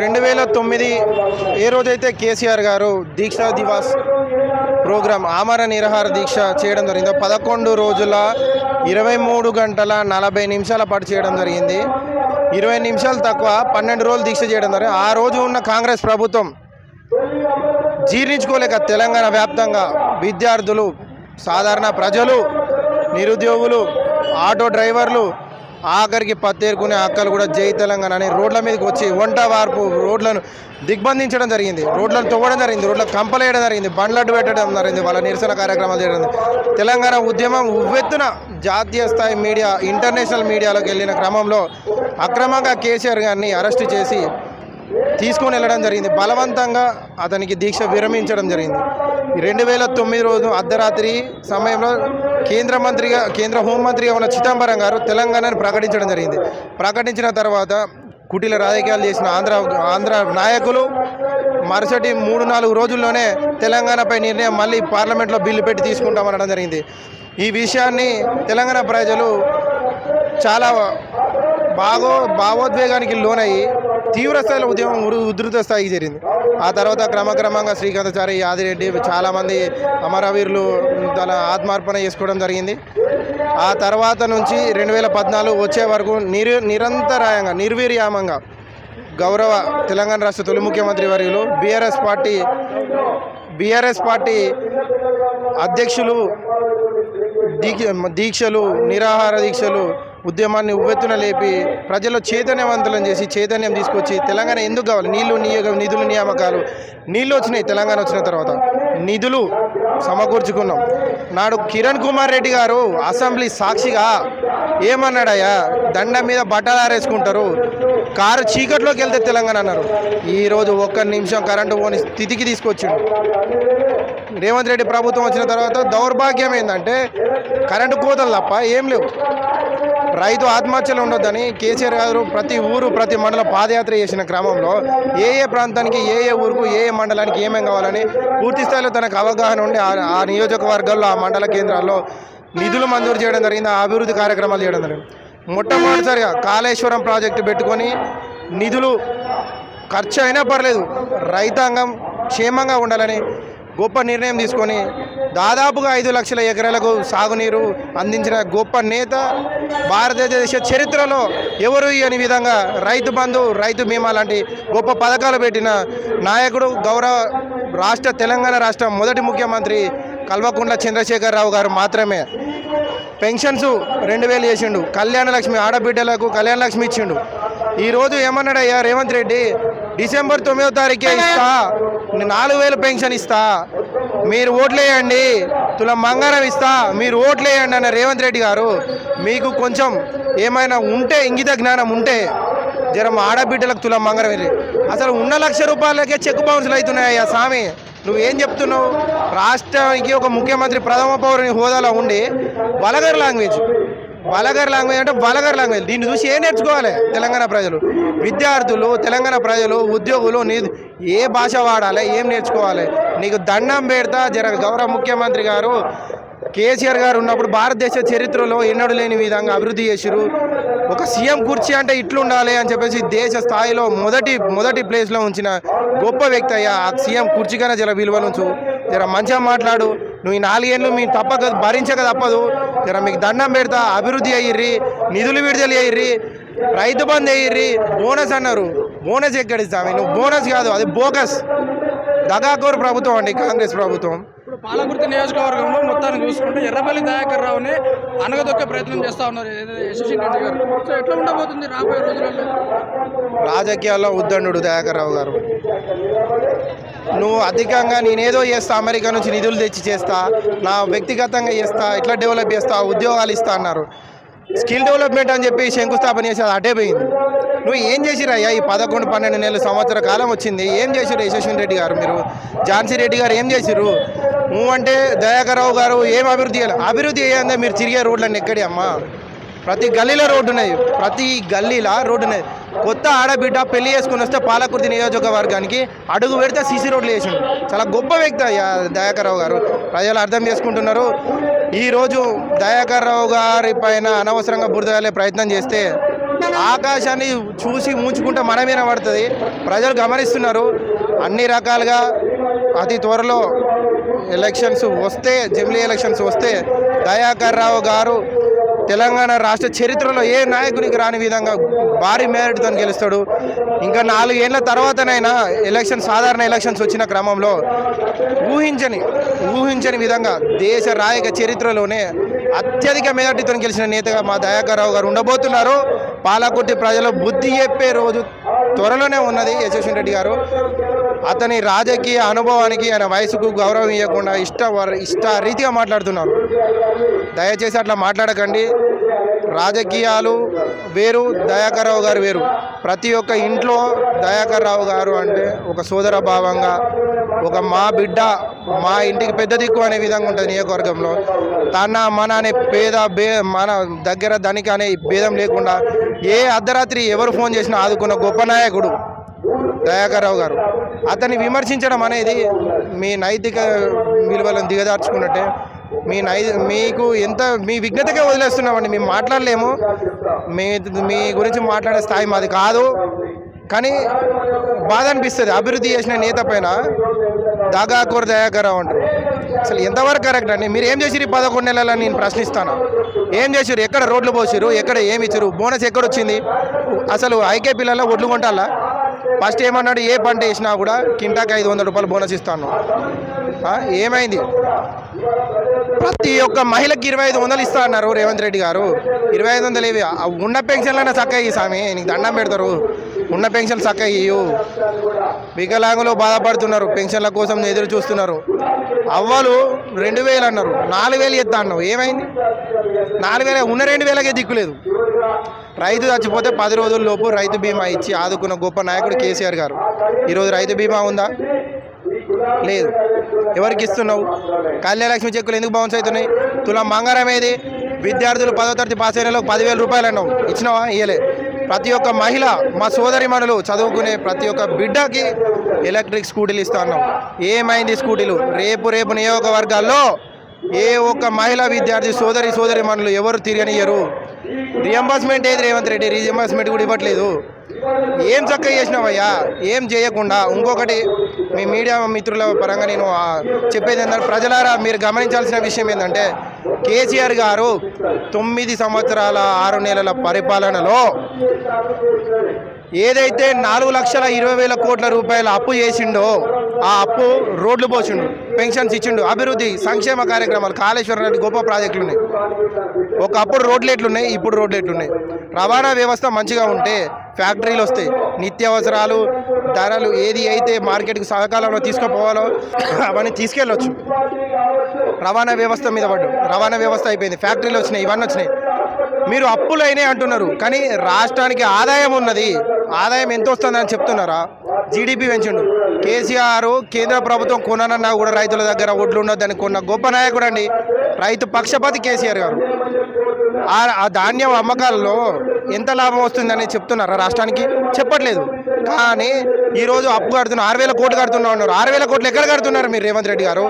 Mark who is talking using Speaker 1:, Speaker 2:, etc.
Speaker 1: రెండు వేల తొమ్మిది ఏ రోజైతే కేసీఆర్ గారు దీక్షా దివాస్ ప్రోగ్రాం ఆమర నిరహార దీక్ష చేయడం జరిగిందో పదకొండు రోజుల ఇరవై మూడు గంటల నలభై నిమిషాల పాటు చేయడం జరిగింది ఇరవై నిమిషాలు తక్కువ పన్నెండు రోజులు దీక్ష చేయడం జరిగింది ఆ రోజు ఉన్న కాంగ్రెస్ ప్రభుత్వం జీర్ణించుకోలేక తెలంగాణ వ్యాప్తంగా విద్యార్థులు సాధారణ ప్రజలు నిరుద్యోగులు ఆటో డ్రైవర్లు ఆఖరికి పత్తేరుకునే అక్కలు కూడా జై తెలంగాణ అని రోడ్ల మీదకి వచ్చి వంట వార్పు రోడ్లను దిగ్బంధించడం జరిగింది రోడ్లను తవ్వడం జరిగింది రోడ్ల కంపలేయడం జరిగింది బండ్లడ్డు పెట్టడం జరిగింది వాళ్ళ నిరసన కార్యక్రమాలు చేయడం తెలంగాణ ఉద్యమం ఉవ్వెత్తున జాతీయ స్థాయి మీడియా ఇంటర్నేషనల్ మీడియాలోకి వెళ్ళిన క్రమంలో అక్రమంగా కేసీఆర్ గారిని అరెస్ట్ చేసి తీసుకొని వెళ్ళడం జరిగింది బలవంతంగా అతనికి దీక్ష విరమించడం జరిగింది రెండు వేల తొమ్మిది రోజు అర్ధరాత్రి సమయంలో కేంద్ర మంత్రిగా కేంద్ర హోంమంత్రిగా ఉన్న చిదంబరం గారు తెలంగాణను ప్రకటించడం జరిగింది ప్రకటించిన తర్వాత కుటీల రాజకీయాలు చేసిన ఆంధ్ర ఆంధ్ర నాయకులు మరుసటి మూడు నాలుగు రోజుల్లోనే తెలంగాణపై నిర్ణయం మళ్ళీ పార్లమెంట్లో బిల్లు పెట్టి తీసుకుంటామనడం జరిగింది ఈ విషయాన్ని తెలంగాణ ప్రజలు చాలా బాగో భావోద్వేగానికి లోనయ్యి తీవ్రస్థాయిలో ఉద్యమం ఉధృత స్థాయికి జరిగింది ఆ తర్వాత క్రమక్రమంగా శ్రీకాంతాచారి యాదిరెడ్డి చాలామంది అమరవీరులు తన ఆత్మార్పణ చేసుకోవడం జరిగింది ఆ తర్వాత నుంచి రెండు వేల పద్నాలుగు వచ్చే వరకు నిరు నిరంతరాయంగా నిర్వీర్యామంగా గౌరవ తెలంగాణ రాష్ట్ర తొలి ముఖ్యమంత్రి వర్యులు బీఆర్ఎస్ పార్టీ బీఆర్ఎస్ పార్టీ అధ్యక్షులు దీక్ష దీక్షలు నిరాహార దీక్షలు ఉద్యమాన్ని ఉవ్వెత్తున లేపి ప్రజలు చైతన్యవంతులను చేసి చైతన్యం తీసుకొచ్చి తెలంగాణ ఎందుకు కావాలి నీళ్లు నియోగం నిధులు నియామకాలు నీళ్ళు వచ్చినాయి తెలంగాణ వచ్చిన తర్వాత నిధులు సమకూర్చుకున్నాం నాడు కిరణ్ కుమార్ రెడ్డి గారు అసెంబ్లీ సాక్షిగా ఏమన్నాడయ్యా దండం మీద బట్టలు ఆరేసుకుంటారు కారు చీకట్లోకి వెళ్తే తెలంగాణ అన్నారు ఈరోజు ఒక్క నిమిషం కరెంటు పోని స్థితికి తీసుకొచ్చిండు రేవంత్ రెడ్డి ప్రభుత్వం వచ్చిన తర్వాత దౌర్భాగ్యం ఏంటంటే కరెంటు కోతలు తప్ప ఏం లేవు రైతు ఆత్మహత్యలు ఉండొద్దని కేసీఆర్ గారు ప్రతి ఊరు ప్రతి మండలం పాదయాత్ర చేసిన క్రమంలో ఏ ఏ ప్రాంతానికి ఏ ఏ ఊరుకు ఏ ఏ మండలానికి ఏమేమి కావాలని పూర్తి స్థాయిలో తనకు అవగాహన ఉండి ఆ నియోజకవర్గాల్లో ఆ మండల కేంద్రాల్లో నిధులు మంజూరు చేయడం జరిగింది అభివృద్ధి కార్యక్రమాలు చేయడం జరిగింది మొట్టమొదటిసారిగా కాళేశ్వరం ప్రాజెక్టు పెట్టుకొని నిధులు ఖర్చు అయినా పర్లేదు రైతాంగం క్షేమంగా ఉండాలని గొప్ప నిర్ణయం తీసుకొని దాదాపుగా ఐదు లక్షల ఎకరాలకు సాగునీరు అందించిన గొప్ప నేత భారతదేశ చరిత్రలో ఎవరు అని విధంగా రైతు బంధు రైతు బీమా లాంటి గొప్ప పథకాలు పెట్టిన నాయకుడు గౌరవ రాష్ట్ర తెలంగాణ రాష్ట్రం మొదటి ముఖ్యమంత్రి కల్వకుంట్ల చంద్రశేఖరరావు గారు మాత్రమే పెన్షన్స్ రెండు వేలు చేసిండు కళ్యాణ లక్ష్మి ఆడబిడ్డలకు కళ్యాణ లక్ష్మి ఇచ్చిండు ఈరోజు ఏమన్నాడయ్యా రేవంత్ రెడ్డి డిసెంబర్ తొమ్మిదో తారీఖే ఇస్తా నాలుగు వేలు పెన్షన్ ఇస్తా మీరు ఓట్లేయండి తుల మంగారం ఇస్తా మీరు ఓట్లేయండి అన్న రేవంత్ రెడ్డి గారు మీకు కొంచెం ఏమైనా ఉంటే ఇంగిత జ్ఞానం ఉంటే జరం ఆడబిడ్డలకు తులం మంగరం అసలు ఉన్న లక్ష రూపాయలకే చెక్ బౌన్స్లు అవుతున్నాయి అయ్యా స్వామి నువ్వేం చెప్తున్నావు రాష్ట్రానికి ఒక ముఖ్యమంత్రి ప్రథమ పౌరుని హోదాలో ఉండి వలగర్ లాంగ్వేజ్ వలగర్ లాంగ్వేజ్ అంటే వలగర్ లాంగ్వేజ్ దీన్ని చూసి ఏం నేర్చుకోవాలి తెలంగాణ ప్రజలు విద్యార్థులు తెలంగాణ ప్రజలు ఉద్యోగులు నీ ఏ భాష వాడాలి ఏం నేర్చుకోవాలి నీకు దండం పెడతా జర గౌరవ ముఖ్యమంత్రి గారు కేసీఆర్ గారు ఉన్నప్పుడు భారతదేశ చరిత్రలో ఎన్నడూ లేని విధంగా అభివృద్ధి చేసిరు ఒక సీఎం కుర్చీ అంటే ఇట్లుండాలి అని చెప్పేసి దేశ స్థాయిలో మొదటి మొదటి ప్లేస్లో ఉంచిన గొప్ప వ్యక్తి అయ్యా ఆ సీఎం కుర్చీ కన్నా జర విలువనుంచు జర మంచిగా మాట్లాడు నువ్వు ఈ నాలుగేళ్ళు మీ తప్పదు భరించక తప్పదు జర మీకు దండం పెడతా అభివృద్ధి అయ్యిర్రి నిధులు విడుదల అయ్యిర్రి రైతు బంద్ అయ్యిర్రి బోనస్ అన్నారు బోనస్ ఎక్కడిస్తామే నువ్వు బోనస్ కాదు అది బోకస్ దగాకోరు ప్రభుత్వం అండి కాంగ్రెస్ ప్రభుత్వం పాలకుర్తి నియోజకవర్గంలో మొత్తాన్ని చూసుకుంటే ఎర్రపల్లి దయాకర్ రావుని అనగదొక్కే ప్రయత్నం చేస్తా ఉన్నారు యశస్వి రెడ్డి గారు సో ఎట్లా ఉండబోతుంది రాబోయే రోజులలో రాజకీయాల్లో ఉద్దండు దయాకర్ రావు గారు నువ్వు అధికంగా నేనేదో చేస్తా అమెరికా నుంచి నిధులు తెచ్చి చేస్తా నా వ్యక్తిగతంగా చేస్తా ఎట్లా డెవలప్ చేస్తా ఉద్యోగాలు ఇస్తా అన్నారు స్కిల్ డెవలప్మెంట్ అని చెప్పి శంకుస్థాపన చేసి అది అటే పోయింది నువ్వు ఏం చేసిరయ్యా ఈ పదకొండు పన్నెండు నెలల సంవత్సర కాలం వచ్చింది ఏం చేసిరు యశస్విని రెడ్డి గారు మీరు ఝాన్సీ రెడ్డి గారు ఏం చేసిరు నువ్వంటే దయాకరావు గారు ఏం అభివృద్ధి చేయాలి అభివృద్ధి చేయాలంటే మీరు తిరిగే రోడ్లన్నీ ఎక్కడే అమ్మ ప్రతి గల్లీలో రోడ్డు ఉన్నాయి ప్రతి గల్లీలో రోడ్డు ఉన్నది కొత్త ఆడబిడ్డ పెళ్లి చేసుకుని వస్తే పాలకుర్తి నియోజకవర్గానికి అడుగు పెడితే సీసీ రోడ్లు వేసి చాలా గొప్ప వ్యక్తి అయ్యా దయాకర్రావు గారు ప్రజలు అర్థం చేసుకుంటున్నారు ఈరోజు దయాకర్రావు గారి పైన అనవసరంగా బురదలే ప్రయత్నం చేస్తే ఆకాశాన్ని చూసి ముంచుకుంటే మనమేనా పడుతుంది ప్రజలు గమనిస్తున్నారు అన్ని రకాలుగా అతి త్వరలో ఎలక్షన్స్ వస్తే జమిలీ ఎలక్షన్స్ వస్తే దయాకర్ రావు గారు తెలంగాణ రాష్ట్ర చరిత్రలో ఏ నాయకునికి రాని విధంగా భారీ మేరట్తో గెలుస్తాడు ఇంకా నాలుగేళ్ల తర్వాతనైనా ఎలక్షన్ సాధారణ ఎలక్షన్స్ వచ్చిన క్రమంలో ఊహించని ఊహించని విధంగా దేశ రాయక చరిత్రలోనే అత్యధిక మేరటితో గెలిచిన నేతగా మా దయాకర్ రావు గారు ఉండబోతున్నారు పాలకుర్తి ప్రజలు బుద్ధి చెప్పే రోజు త్వరలోనే ఉన్నది యశస్వి రెడ్డి గారు అతని రాజకీయ అనుభవానికి ఆయన వయసుకు గౌరవం ఇవ్వకుండా ఇష్ట ఇష్ట రీతిగా మాట్లాడుతున్నారు దయచేసి అట్లా మాట్లాడకండి రాజకీయాలు వేరు దయాకర్రావు గారు వేరు ప్రతి ఒక్క ఇంట్లో దయాకర్రావు గారు అంటే ఒక సోదర భావంగా ఒక మా బిడ్డ మా ఇంటికి పెద్ద దిక్కు అనే విధంగా ఉంటుంది నియోజకవర్గంలో తన మన అనే పేద బే మన దగ్గర ధనిక అనే భేదం లేకుండా ఏ అర్ధరాత్రి ఎవరు ఫోన్ చేసినా ఆదుకున్న గొప్ప నాయకుడు దయాకర్రావు గారు అతన్ని విమర్శించడం అనేది మీ నైతిక విలువలను దిగదార్చుకున్నట్టే మీ నై మీకు ఎంత మీ విఘ్నతగా వదిలేస్తున్నామండి మేము మాట్లాడలేము మీ మీ గురించి మాట్లాడే స్థాయి మాది కాదు కానీ బాధ అనిపిస్తుంది అభివృద్ధి చేసిన నేత పైన దాగాకూర దయాకరావు అంటారు అసలు ఎంతవరకు కరెక్ట్ అండి మీరు ఏం చేసిరు పదకొండు నెలల నేను ప్రశ్నిస్తాను ఏం చేసిరు ఎక్కడ రోడ్లు పోసిరు ఎక్కడ ఏమి ఇచ్చారు బోనస్ ఎక్కడ వచ్చింది అసలు ఐకే పిల్లల్లో ఒడ్లు కొంటాలా ఫస్ట్ ఏమన్నాడు ఏ పంట వేసినా కూడా కింటాకి ఐదు వందల రూపాయలు బోనస్ ఇస్తాను ఏమైంది ప్రతి ఒక్క మహిళకి ఇరవై ఐదు వందలు ఇస్తా అన్నారు రేవంత్ రెడ్డి గారు ఇరవై ఐదు వందలు ఇవి ఉన్న పెన్షన్లైనా చక్క ఇవి స్వామి నీకు దండం పెడతారు ఉన్న పెన్షన్ చక్క ఇయ్యు వికలాంగులు బాధపడుతున్నారు పెన్షన్ల కోసం ఎదురు చూస్తున్నారు అవ్వలు రెండు వేలు అన్నారు నాలుగు వేలు ఎత్తా అన్నావు ఏమైంది నాలుగు వేల ఉన్న రెండు వేలకే దిక్కులేదు రైతు చచ్చిపోతే పది రోజుల్లోపు రైతు బీమా ఇచ్చి ఆదుకున్న గొప్ప నాయకుడు కేసీఆర్ గారు ఈరోజు రైతు బీమా ఉందా లేదు ఎవరికి ఇస్తున్నావు కళ్యాణలక్ష్మి చెక్కులు ఎందుకు బౌన్స్ అవుతున్నాయి తులా మంగారం ఏది విద్యార్థులు పదో తరగతి పాస్ అయిన పదివేల రూపాయలు అన్నావు ఇచ్చినావా ఇయ్యలే ప్రతి ఒక్క మహిళ మా సోదరి మనులు చదువుకునే ప్రతి ఒక్క బిడ్డకి ఎలక్ట్రిక్ స్కూటీలు ఇస్తా అన్నావు ఏమైంది స్కూటీలు రేపు రేపు నియోజకవర్గాల్లో ఏ ఒక్క మహిళా విద్యార్థి సోదరి సోదరి మనులు ఎవరు తిరగనియరు రియంబర్స్మెంట్ ఏది రేవంత్ రెడ్డి రీఎంబర్స్మెంట్ కూడా ఇవ్వట్లేదు ఏం చక్కగా చేసినావయ్యా ఏం చేయకుండా ఇంకొకటి మీ మీడియా మిత్రుల పరంగా నేను చెప్పేది ఏంటంటే ప్రజలారా మీరు గమనించాల్సిన విషయం ఏంటంటే కేసీఆర్ గారు తొమ్మిది సంవత్సరాల ఆరు నెలల పరిపాలనలో ఏదైతే నాలుగు లక్షల ఇరవై వేల కోట్ల రూపాయల అప్పు చేసిండో ఆ అప్పు రోడ్లు పోసిండు పెన్షన్స్ ఇచ్చిండు అభివృద్ధి సంక్షేమ కార్యక్రమాలు కాళేశ్వరం రెడ్డి గొప్ప ప్రాజెక్టులు ఉన్నాయి ఒకప్పుడు రోడ్లు ఎట్లున్నాయి ఇప్పుడు రోడ్లు ఎట్లున్నాయి రవాణా వ్యవస్థ మంచిగా ఉంటే ఫ్యాక్టరీలు వస్తాయి నిత్యావసరాలు ధరలు ఏది అయితే మార్కెట్కి సహకాలంలో తీసుకుపోవాలో అవన్నీ తీసుకెళ్ళొచ్చు రవాణా వ్యవస్థ మీద పడ్డు రవాణా వ్యవస్థ అయిపోయింది ఫ్యాక్టరీలు వచ్చినాయి ఇవన్నీ వచ్చినాయి మీరు అప్పులైనే అంటున్నారు కానీ రాష్ట్రానికి ఆదాయం ఉన్నది ఆదాయం ఎంత వస్తుందని చెప్తున్నారా జీడిపి పెంచిండు కేసీఆర్ కేంద్ర ప్రభుత్వం కొననన్నా కూడా రైతుల దగ్గర ఒడ్లు ఉన్నదని కొన్న గొప్ప నాయకుడు అండి రైతు పక్షపాతి కేసీఆర్ గారు ఆ ధాన్యం అమ్మకాల్లో ఎంత లాభం వస్తుందని చెప్తున్నారు రాష్ట్రానికి చెప్పట్లేదు కానీ ఈరోజు అప్పు కడుతున్నారు ఆరు వేల కోట్లు కడుతున్నా ఉన్నారు ఆరు వేల కోట్లు ఎక్కడ కడుతున్నారు మీరు రేవంత్ రెడ్డి గారు